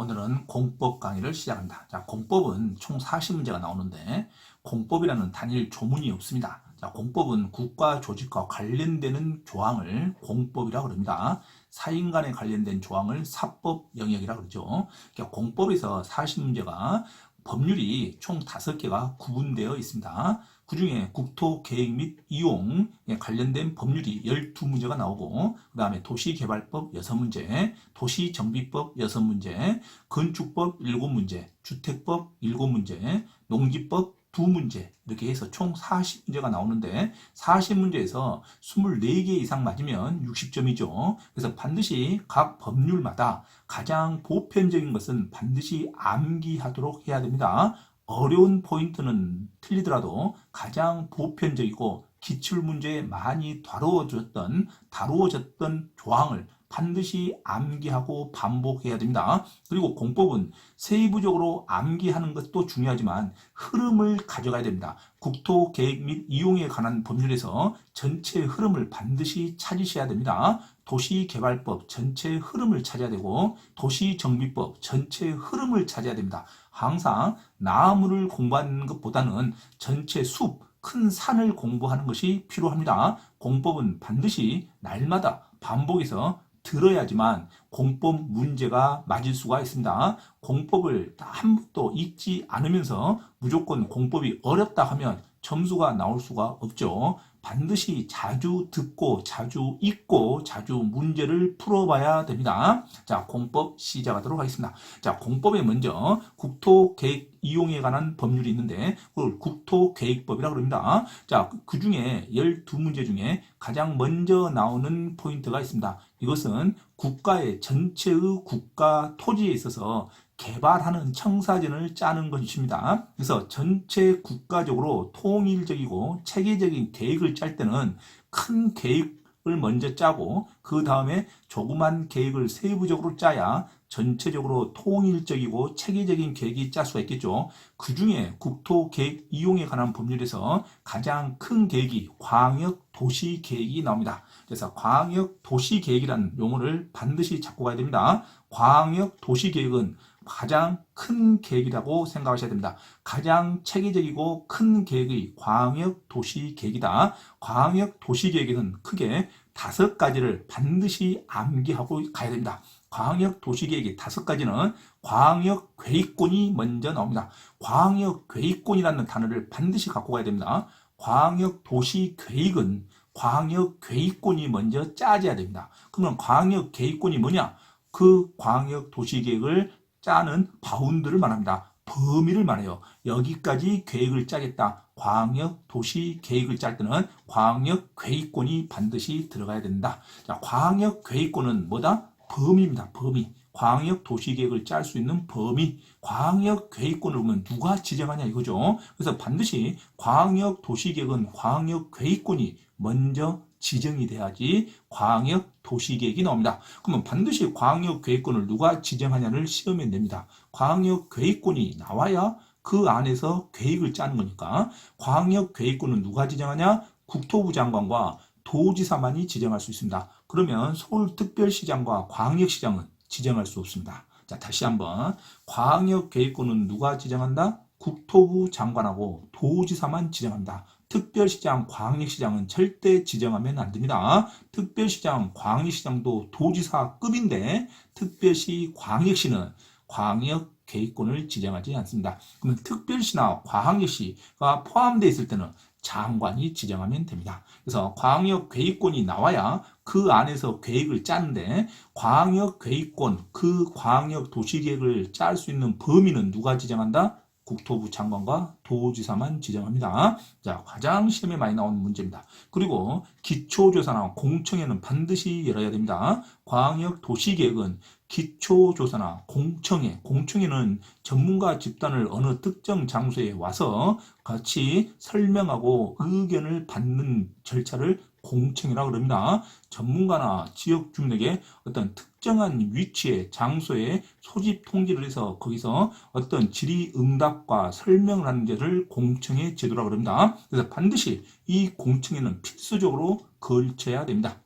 오늘은 공법 강의를 시작합니다. 자, 공법은 총 40문제가 나오는데 공법이라는 단일 조문이 없습니다. 자, 공법은 국가 조직과 관련되는 조항을 공법이라고 그럽니다. 사인 간에 관련된 조항을 사법 영역이라고 그러죠. 그러니까 공법에서 40문제가 법률이 총 5개가 구분되어 있습니다. 그 중에 국토 계획 및 이용에 관련된 법률이 12문제가 나오고, 그 다음에 도시개발법 6문제, 도시정비법 6문제, 건축법 7문제, 주택법 7문제, 농지법 2문제, 이렇게 해서 총 40문제가 나오는데, 40문제에서 24개 이상 맞으면 60점이죠. 그래서 반드시 각 법률마다 가장 보편적인 것은 반드시 암기하도록 해야 됩니다. 어려운 포인트는 틀리더라도 가장 보편적이고 기출문제에 많이 다루어졌던, 다루어졌던 조항을 반드시 암기하고 반복해야 됩니다. 그리고 공법은 세부적으로 암기하는 것도 중요하지만 흐름을 가져가야 됩니다. 국토 계획 및 이용에 관한 법률에서 전체 흐름을 반드시 찾으셔야 됩니다. 도시개발법 전체 흐름을 찾아야 되고 도시정비법 전체 흐름을 찾아야 됩니다. 항상 나무를 공부하는 것보다는 전체 숲, 큰 산을 공부하는 것이 필요합니다. 공법은 반드시 날마다 반복해서 들어야지만 공법 문제가 맞을 수가 있습니다. 공법을 한 번도 읽지 않으면서 무조건 공법이 어렵다 하면 점수가 나올 수가 없죠. 반드시 자주 듣고 자주 읽고 자주 문제를 풀어봐야 됩니다. 자, 공법 시작하도록 하겠습니다. 자, 공법에 먼저 국토계획 이용에 관한 법률이 있는데 그걸 국토계획법이라고 합니다. 자, 그 중에 12문제 중에 가장 먼저 나오는 포인트가 있습니다. 이것은 국가의 전체의 국가 토지에 있어서 개발하는 청사진을 짜는 것입니다. 그래서 전체 국가적으로 통일적이고 체계적인 계획을 짤 때는 큰 계획을 먼저 짜고 그 다음에 조그만 계획을 세부적으로 짜야 전체적으로 통일적이고 체계적인 계획이 짤 수가 있겠죠. 그 중에 국토계획 이용에 관한 법률에서 가장 큰 계획이 광역 도시 계획이 나옵니다. 그래서 광역 도시 계획이라는 용어를 반드시 잡고 가야 됩니다. 광역 도시 계획은 가장 큰 계획이라고 생각하셔야 됩니다. 가장 체계적이고 큰 계획이 광역 도시 계획이다. 광역 도시 계획에는 크게 다섯 가지를 반드시 암기하고 가야 됩니다. 광역 도시 계획의 다섯 가지는 광역 계획권이 먼저 나옵니다. 광역 계획권이라는 단어를 반드시 갖고 가야 됩니다. 광역 도시 계획은 광역 계획권이 먼저 짜져야 됩니다. 그러면 광역 계획권이 뭐냐? 그 광역 도시 계획을 짜는 바운드를 말합니다. 범위를 말해요. 여기까지 계획을 짜겠다. 광역 도시 계획을 짤 때는 광역 계획권이 반드시 들어가야 된다. 자, 광역 계획권은 뭐다? 범위입니다. 범위. 광역 도시 계획을 짤 수 있는 범위. 광역 계획권을 보면 누가 지정하냐 이거죠. 그래서 반드시 광역 도시 계획은 광역 계획권이 먼저 지정이 돼야지 광역 도시계획이 나옵니다. 그러면 반드시 광역 계획권을 누가 지정하냐를 시험에 냅니다. 광역 계획권이 나와야 그 안에서 계획을 짜는 거니까 광역 계획권은 누가 지정하냐? 국토부 장관과 도지사만이 지정할 수 있습니다. 그러면 서울특별시장과 광역시장은 지정할 수 없습니다. 자, 다시 한번 광역 계획권은 누가 지정한다? 국토부 장관하고 도지사만 지정합니다. 특별시장, 광역시장은 절대 지정하면 안 됩니다. 특별시장, 광역시장도 도지사급인데 특별시, 광역시는 광역 계획권을 지정하지 않습니다. 그러면 특별시나 광역시가 포함되어 있을 때는 장관이 지정하면 됩니다. 그래서 광역 계획권이 나와야 그 안에서 계획을 짜는데 광역 계획권, 그 광역 도시 계획을 짤 수 있는 범위는 누가 지정한다? 국토부 장관과 도지사만 지정합니다. 자, 가장 시험에 많이 나오는 문제입니다. 그리고 기초조사나 공청회는 반드시 열어야 됩니다. 광역 도시계획은 기초조사나 공청회, 공청회는 전문가 집단을 어느 특정 장소에 와서 같이 설명하고 의견을 받는 절차를 공청이라고 합니다. 전문가나 지역 주민에게 어떤 특정한 위치에 장소에 소집 통지를 해서 거기서 어떤 질의응답과 설명을 하는 것을 공청회 제도라고 합니다. 그래서 반드시 이 공청회는 필수적으로 걸쳐야 됩니다.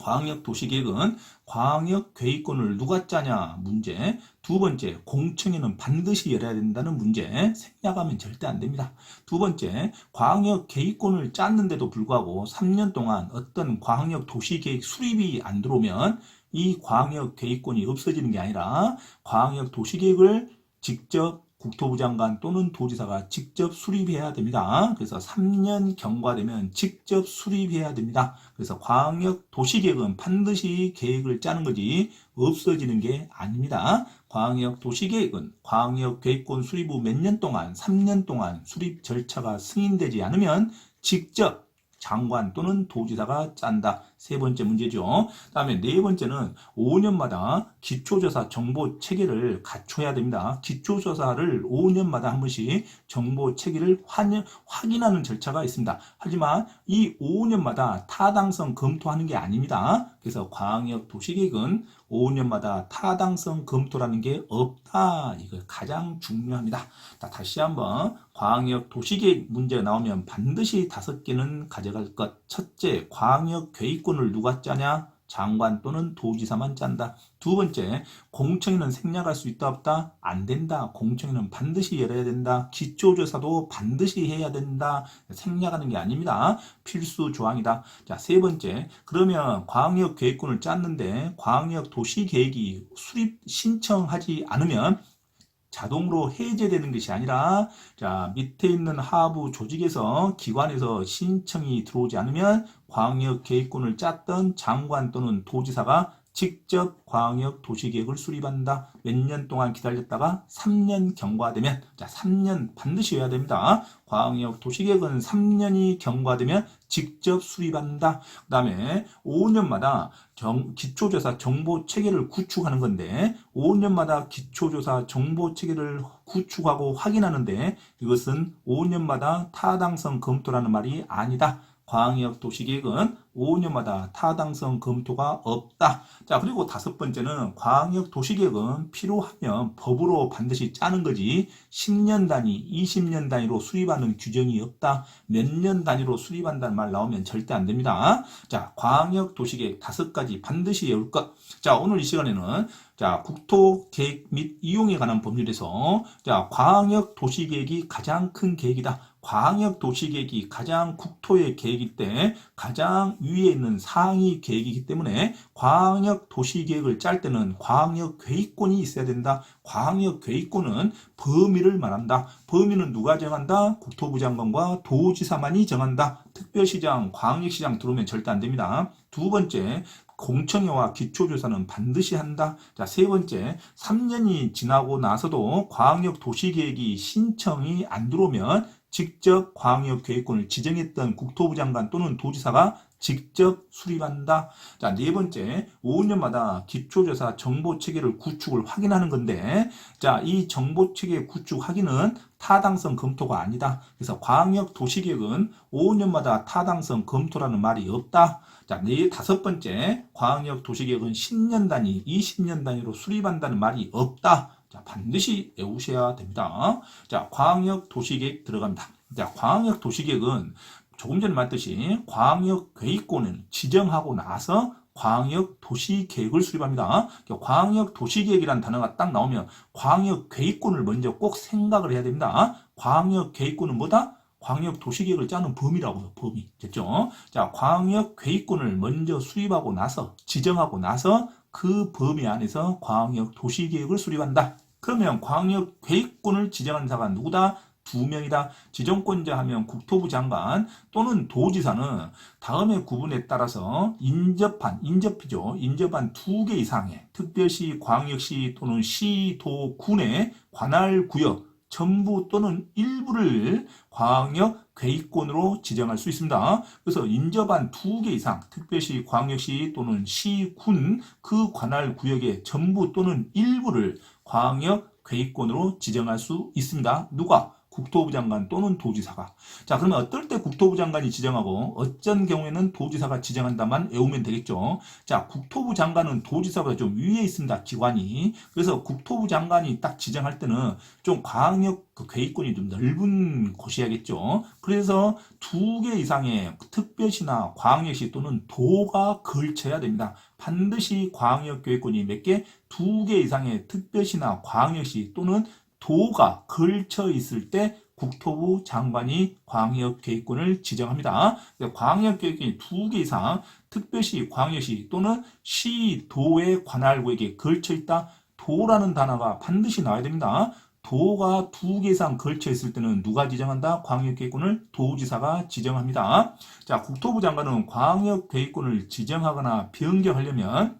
광역 도시계획은 광역 계획권을 누가 짜냐 문제. 두 번째, 공청회는 반드시 열어야 된다는 문제. 생략하면 절대 안 됩니다. 두 번째, 광역 계획권을 짰는데도 불구하고 3년 동안 어떤 광역 도시계획 수립이 안 들어오면 이 광역 계획권이 없어지는 게 아니라 광역 도시계획을 직접 국토부 장관 또는 도지사가 직접 수립해야 됩니다. 그래서 3년 경과되면 직접 수립해야 됩니다. 그래서 광역 도시계획은 반드시 계획을 짜는 거지 없어지는 게 아닙니다. 광역 도시계획은 광역 계획권 수립 후 몇 년 동안 3년 동안 수립 절차가 승인되지 않으면 직접 장관 또는 도지사가 짠다. 세 번째 문제죠. 다음에 네 번째는 5년마다 기초조사 정보 체계를 갖춰야 됩니다. 기초조사를 5년마다 한 번씩 정보 체계를 환- 확인하는 절차가 있습니다. 하지만 이 5년마다 타당성 검토하는 게 아닙니다. 그래서 광역 도시계획은 5년마다 타당성 검토라는 게 없다. 이거 가장 중요합니다. 자, 다시 한번 광역 도시계획 문제 나오면 반드시 다섯 개는 가져갈 것. 첫째, 광역 계획권을 누가 짜냐? 장관 또는 도지사만 짠다. 두 번째, 공청회는 생략할 수 있다 없다? 안 된다. 공청회는 반드시 열어야 된다. 기초조사도 반드시 해야 된다. 생략하는 게 아닙니다. 필수 조항이다. 자, 세 번째, 그러면 광역 계획권을 짰는데 광역 도시 계획이 수립 신청하지 않으면 자동으로 해제되는 것이 아니라 자 밑에 있는 하부 조직에서 기관에서 신청이 들어오지 않으면 광역 계획권을 짰던 장관 또는 도지사가 직접 광역 도시계획을 수립한다. 몇 년 동안 기다렸다가 3년 경과되면 자 3년 반드시 해야 됩니다. 광역 도시계획은 3년이 경과되면 직접 수립한다. 그 다음에 5년마다 정, 기초조사 정보 체계를 구축하는 건데 5년마다 기초조사 정보 체계를 구축하고 확인하는데 이것은 5년마다 타당성 검토라는 말이 아니다. 광역 도시계획은 5년마다 타당성 검토가 없다. 자, 그리고 다섯 번째는 광역 도시계획은 필요하면 법으로 반드시 짜는 거지 10년 단위, 20년 단위로 수립하는 규정이 없다. 몇 년 단위로 수립한다는 말 나오면 절대 안 됩니다. 자, 광역 도시계획 다섯 가지 반드시 외울 것. 자, 오늘 이 시간에는 자, 국토 계획 및 이용에 관한 법률에서 자, 광역 도시 계획이 가장 큰 계획이다. 광역 도시 계획이 가장 국토의 계획일 때 가장 위에 있는 상위 계획이기 때문에 광역 도시 계획을 짤 때는 광역 계획권이 있어야 된다. 광역 계획권은 범위를 말한다. 범위는 누가 정한다? 국토부 장관과 도지사만이 정한다. 특별시장, 광역시장 들어오면 절대 안 됩니다. 두 번째, 공청회와 기초조사는 반드시 한다. 자, 세 번째, 3년이 지나고 나서도 광역 도시계획이 신청이 안 들어오면 직접 광역 계획권을 지정했던 국토부 장관 또는 도지사가 직접 수립한다. 자, 네 번째, 5년마다 기초조사 정보 체계를 구축을 확인하는 건데, 자, 이 정보 체계 구축 확인은 타당성 검토가 아니다. 그래서 광역 도시계획은 5년마다 타당성 검토라는 말이 없다. 자, 네 다섯 번째, 광역 도시계획은 10년 단위, 20년 단위로 수립한다는 말이 없다. 자, 반드시 외우셔야 됩니다. 자, 광역 도시계획 들어갑니다. 자, 광역 도시계획은 조금 전에 말했듯이 광역 계획권을 지정하고 나서 광역 도시 계획을 수립합니다. 광역 도시 계획이라는 단어가 딱 나오면 광역 계획권을 먼저 꼭 생각을 해야 됩니다. 광역 계획권은 뭐다? 광역 도시 계획을 짜는 범위라고요. 범위. 됐죠? 자, 광역 계획권을 먼저 수립하고 나서 지정하고 나서 그 범위 안에서 광역 도시 계획을 수립한다. 그러면 광역 계획권을 지정한 자가 누구다? 두 명이다. 지정권자 하면 국토부 장관 또는 도지사는 다음의 구분에 따라서 인접한, 인접이죠. 인접한 두 개 이상의 특별시, 광역시 또는 시, 도, 군의 관할 구역 전부 또는 일부를 광역 계획권으로 지정할 수 있습니다. 그래서 인접한 두 개 이상, 특별시, 광역시 또는 시, 군 그 관할 구역의 전부 또는 일부를 광역 계획권으로 지정할 수 있습니다. 누가? 국토부 장관 또는 도지사가. 자, 그러면 어떨 때 국토부 장관이 지정하고 어쩐 경우에는 도지사가 지정한다만 외우면 되겠죠. 자, 국토부 장관은 도지사보다 좀 위에 있습니다. 기관이. 그래서 국토부 장관이 딱 지정할 때는 좀 광역 그 계획권이 좀 넓은 곳이야겠죠. 그래서 두 개 이상의 특별시나 광역시 또는 도가 걸쳐야 됩니다. 반드시 광역 계획권이 몇 개? 두 개 이상의 특별시나 광역시 또는 도가 걸쳐 있을 때 국토부 장관이 광역 계획권을 지정합니다. 광역 계획권이 두 개 이상 특별시, 광역시 또는 시, 도의 관할구에게 걸쳐 있다. 도라는 단어가 반드시 나와야 됩니다. 도가 두 개 이상 걸쳐 있을 때는 누가 지정한다? 광역계획권을 도지사가 지정합니다. 자, 국토부 장관은 광역계획권을 지정하거나 변경하려면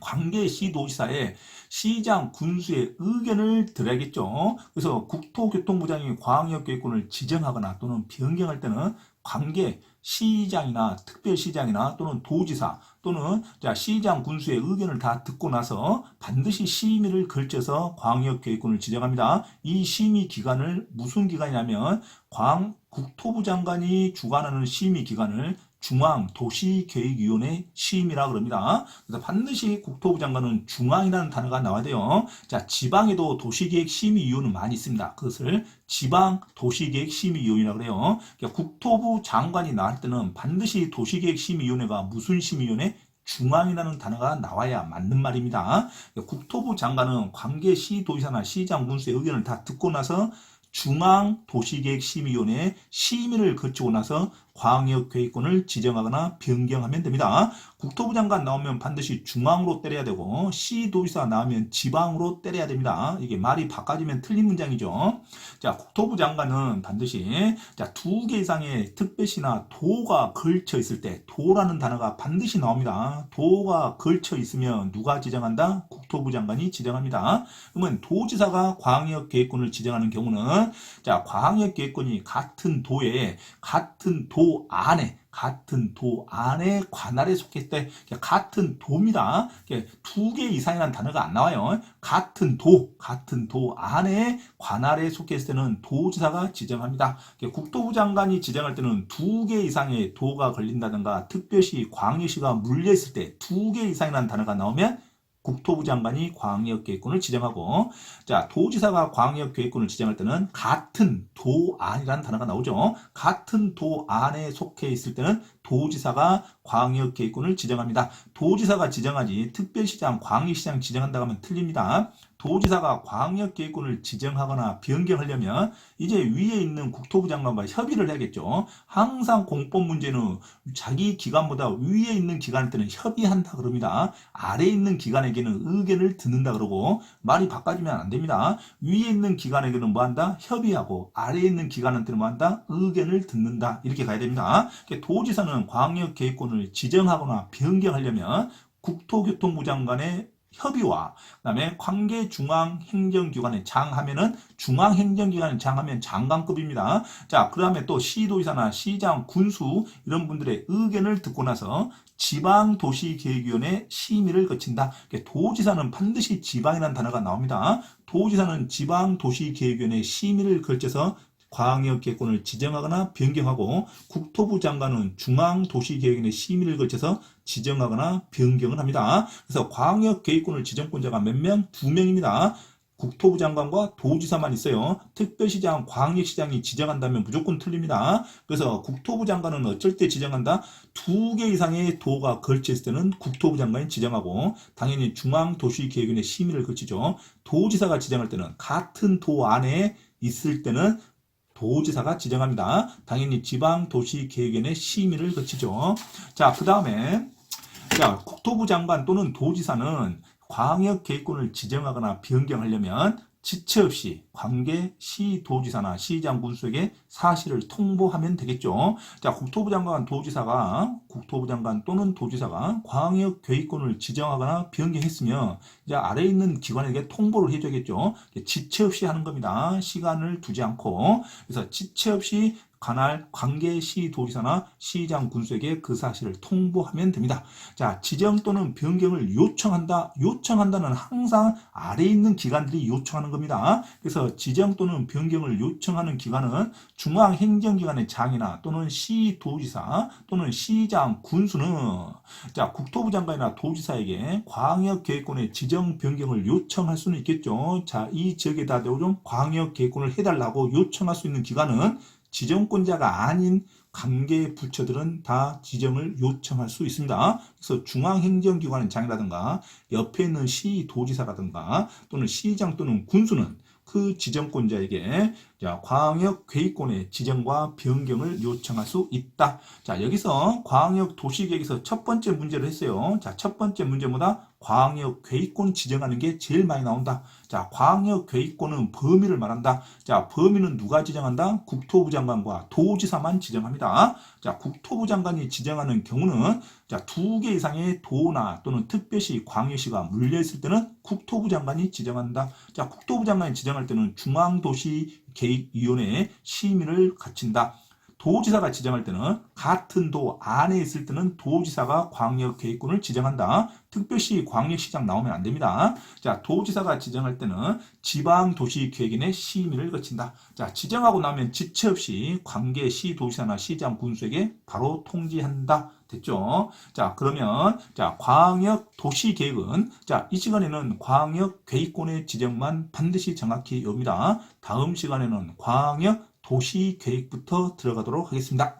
관계 시도지사의 시장 군수의 의견을 들어야겠죠. 그래서 국토교통부장이 광역 계획권을 지정하거나 또는 변경할 때는 관계 시장이나 특별시장이나 또는 도지사 또는 자 시장 군수의 의견을 다 듣고 나서 반드시 심의를 걸쳐서 광역계획권을 지정합니다. 이 심의 기간을 무슨 기간이냐면 광 국토부 장관이 주관하는 심의 기간을 중앙도시계획위원회 심의라 그럽니다. 그래서 반드시 국토부 장관은 중앙이라는 단어가 나와야 돼요. 자, 지방에도 도시계획 심의위원은 많이 있습니다. 그것을 지방 도시계획 심의위원이라고 그래요. 그러니까 국토부 장관이 나올 때는 반드시 도시계획 심의위원회가 무슨 심의위원회? 중앙이라는 단어가 나와야 맞는 말입니다. 그러니까 국토부 장관은 관계 시도지사나 시장 군수의 의견을 다 듣고 나서 중앙도시계획심의위원회 심의를 거치고 나서 광역계획권을 지정하거나 변경하면 됩니다. 국토부 장관 나오면 반드시 중앙으로 때려야 되고 시도지사 나오면 지방으로 때려야 됩니다. 이게 말이 바꿔지면 틀린 문장이죠. 자, 국토부 장관은 반드시 자, 두 개 이상의 특별시나 도가 걸쳐 있을 때 도라는 단어가 반드시 나옵니다. 도가 걸쳐 있으면 누가 지정한다? 국 토부 장관이 지정합니다. 그러면 도지사가 광역계획권을 지정하는 경우는 자, 광역계획권이 같은 도에 같은 도 안에 같은 도 안에 관할에 속했을 때 같은 도입니다. 두 개 이상이라는 단어가 안 나와요. 같은 도, 같은 도 안에 관할에 속했을 때는 도지사가 지정합니다. 국토부 장관이 지정할 때는 두 개 이상의 도가 걸린다든가 특별시, 광역시가 물려있을 때 두 개 이상이라는 단어가 나오면 국토부 장관이 광역 계획권을 지정하고 자 도지사가 광역 계획권을 지정할 때는 같은 도 안이라는 단어가 나오죠. 같은 도 안에 속해 있을 때는 도지사가 광역 계획권을 지정합니다. 도지사가 지정하지 특별시장, 광역시장 지정한다고 하면 틀립니다. 도지사가 광역계획권을 지정하거나 변경하려면 이제 위에 있는 국토부 장관과 협의를 해야겠죠. 항상 공법 문제는 자기 기관보다 위에 있는 기관한테는 협의한다 그럽니다. 아래에 있는 기관에게는 의견을 듣는다 그러고 말이 바꿔지면 안 됩니다. 위에 있는 기관에게는 뭐 한다? 협의하고 아래에 있는 기관한테는 뭐 한다? 의견을 듣는다. 이렇게 가야 됩니다. 도지사는 광역계획권을 지정하거나 변경하려면 국토교통부 장관의 협의와 그다음에 관계 중앙 행정기관의 장 하면은 중앙 행정기관의 장 하면 장관급입니다. 자, 그다음에 또 시도지사나 시장, 군수 이런 분들의 의견을 듣고 나서 지방 도시 계획위원회 심의를 거친다. 도지사는 반드시 지방이라는 단어가 나옵니다. 도지사는 지방 도시 계획위원회 심의를 거쳐서 광역계획권을 지정하거나 변경하고 국토부 장관은 중앙도시계획위원회 심의를 거쳐서 지정하거나 변경을 합니다. 그래서 광역계획권을 지정권자가 몇 명? 두 명입니다. 국토부 장관과 도지사만 있어요. 특별시장, 광역시장이 지정한다면 무조건 틀립니다. 그래서 국토부 장관은 어쩔 때 지정한다? 두 개 이상의 도가 있을 때는 국토부 장관이 지정하고 당연히 중앙도시계획위원회 심의를 거치죠. 도지사가 지정할 때는 같은 도 안에 있을 때는 도지사가 지정합니다. 당연히 지방도시계획위원회 심의를 거치죠. 자, 그 다음에 자, 국토부 장관 또는 도지사는 광역 계획권을 지정하거나 변경하려면 지체 없이 관계 시도지사나 시장 군수에게 사실을 통보하면 되겠죠. 자, 국토부 장관 도지사가 국토부 장관 또는 도지사가 광역 계획권을 지정하거나 변경했으면 이제 아래에 있는 기관에게 통보를 해줘야겠죠. 지체 없이 하는 겁니다. 시간을 두지 않고 그래서 지체 없이 관할 관계 시도지사나 시장 군수에게 그 사실을 통보하면 됩니다. 자, 지정 또는 변경을 요청한다. 요청한다는 항상 아래에 있는 기관들이 요청하는 겁니다. 그래서 지정 또는 변경을 요청하는 기관은 중앙행정기관의 장이나 또는 시도지사 또는 시장 군수는 자, 국토부 장관이나 도지사에게 광역계획권의 지정 변경을 요청할 수는 있겠죠. 자, 이 지역에다 좀 광역계획권을 해달라고 요청할 수 있는 기관은 지정권자가 아닌 관계 부처들은 다 지정을 요청할 수 있습니다. 그래서 중앙행정기관의 장이라든가 옆에 있는 시도지사라든가 또는 시장 또는 군수는 그 지정권자에게 자, 광역 계획권의 지정과 변경을 요청할 수 있다. 자, 여기서 광역 도시계획에서 첫 번째 문제를 했어요. 자, 첫 번째 문제보다 광역 계획권 지정하는 게 제일 많이 나온다. 자, 광역 계획권은 범위를 말한다. 자, 범위는 누가 지정한다? 국토부 장관과 도지사만 지정합니다. 자, 국토부 장관이 지정하는 경우는 자, 두 개 이상의 도나 또는 특별시, 광역시가 물려 있을 때는 국토부 장관이 지정한다. 자, 국토부 장관이 지정할 때는 중앙도시 계획위원회에 심의를 갖춘다. 도지사가 지정할 때는 같은 도 안에 있을 때는 도지사가 광역계획권을 지정한다. 특별시 광역시장 나오면 안 됩니다. 자, 도지사가 지정할 때는 지방도시계획인의 심의를 거친다. 자, 지정하고 나면 지체 없이 관계 시도지사나 시장 군수에게 바로 통지한다. 됐죠? 자, 그러면 자, 광역 도시 계획은 자, 이 시간에는 광역 계획권의 지정만 반드시 정확히 외웁니다. 다음 시간에는 광역 도시 계획부터 들어가도록 하겠습니다.